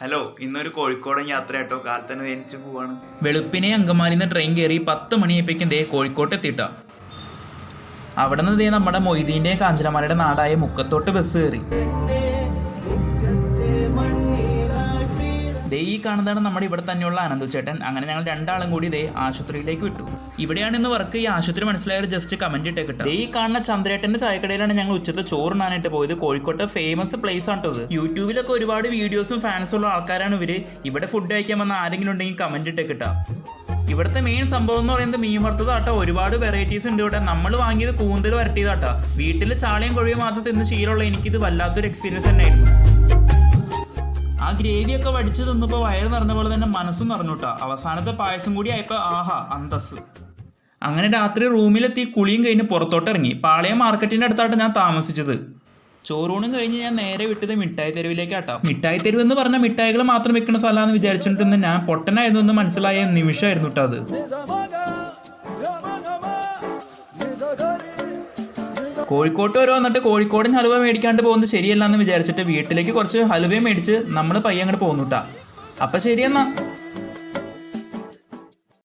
Hello ഇന്നൊരു കോഴിക്കോടൻ യാത്ര കേട്ടോ കാലത്ത് തന്നെ വേനിച്ച് പോവാണ്. വെളുപ്പിനെ അങ്കമാലിന്ന് ട്രെയിൻ കയറി പത്ത് മണിയായപ്പോഴേക്കും ദേ കോഴിക്കോട്ട് എത്തിയിട്ട. അവിടെ നിന്ന് ദേ നമ്മുടെ മൊയ്തീന്റെ കാഞ്ചനമാലയുടെ നാടായ മുക്കത്തോട്ട് ബസ് കയറി. ദേ ഈ കാണുന്നതാണ് നമ്മുടെ ഇവിടെ തന്നെയുള്ള അനന്തു ചേട്ടൻ. അങ്ങനെ ഞങ്ങൾ രണ്ടാളും കൂടി ദേ ആശുപത്രിയിലേക്ക് വിട്ടു. ഇവിടെയാണ് ഇന്ന് വർക്ക് ഈ ആശുപത്രി മനസ്സിലായ ഒരു ജസ്റ്റ് കമന്റ് ഇട്ടേക്കിട്ട് ദേ ഈ കാണുന്ന ചന്ദ്രേട്ടന്റെ ചായക്കടയിലാണ് ഞങ്ങൾ ഉച്ചത്തെ ചോറിനാനായിട്ട് പോയത്. കോഴിക്കോട്ടെ ഫേമസ് പ്ലേസ് ആണ് കേട്ടോ ഇത്. യൂട്യൂബിലൊക്കെ ഒരുപാട് വീഡിയോസും ഫാൻസും ഉള്ള ആൾക്കാരാണ് ഇവർ. ഇവിടെ ഫുഡ് കഴിക്കാൻ വന്ന ആരെങ്കിലും ഉണ്ടെങ്കിൽ കമന്റ് കിട്ടാം ഇവിടുത്തെ മെയിൻ സംഭവം എന്ന് പറയുന്നത് മീൻ വറുത്തതാട്ടോ ഒരുപാട് വെറൈറ്റീസ് ഉണ്ട് ഇവിടെ. നമ്മൾ വാങ്ങിയത് കൂന്തൽ വരട്ടിയതാട്ടോ വീട്ടിൽ ചാളയും കൊഴിയും മാത്രം തിന്ന് ശീലമുള്ള എനിക്കിത് വല്ലാത്തൊരു എക്സ്പീരിയൻസ് തന്നെയായിരുന്നു. ആ ഗ്രേവിയൊക്കെ വടിച്ചു തിന്നപ്പോൾ വയറ് നിറഞ്ഞ പോലെ തന്നെ മനസ്സും നിറഞ്ഞുട്ടാ അവസാനത്തെ പായസം കൂടി ആയപ്പോൾ ആഹാ അന്തസ് അങ്ങനെ രാത്രി റൂമിലെത്തി കുളിയും കഴിഞ്ഞ് പുറത്തോട്ടിറങ്ങി. പാളയം മാർക്കറ്റിന്റെ അടുത്തായിട്ട് ഞാൻ താമസിച്ചത്. ചോറൂണും കഴിഞ്ഞ് ഞാൻ നേരെ വിട്ടത് മിഠായി തെരുവിലേക്കാട്ടോ. മിഠായി തെരുവ് എന്ന് പറഞ്ഞ മിഠായികൾ മാത്രം വെക്കുന്ന സ്ഥലമാണെന്ന് വിചാരിച്ചിട്ടുണ്ടെന്ന് ഞാൻ പൊട്ടനായിരുന്നു എന്ന് മനസ്സിലായ നിമിഷമായിരുന്നു കേട്ടോ അത്. കോഴിക്കോട്ട് വരെ വന്നിട്ട് കോഴിക്കോടൻ ഹലുവ മേടിക്കാണ്ട് പോകുന്നത് ശരിയല്ല എന്ന് വിചാരിച്ചിട്ട് വീട്ടിലേക്ക് കുറച്ച് ഹലുവയും മേടിച്ച് നമ്മൾ പയ്യെ അങ്ങോട്ട് പോകുന്നുട്ടാ അപ്പൊ ശരിയെന്നാ.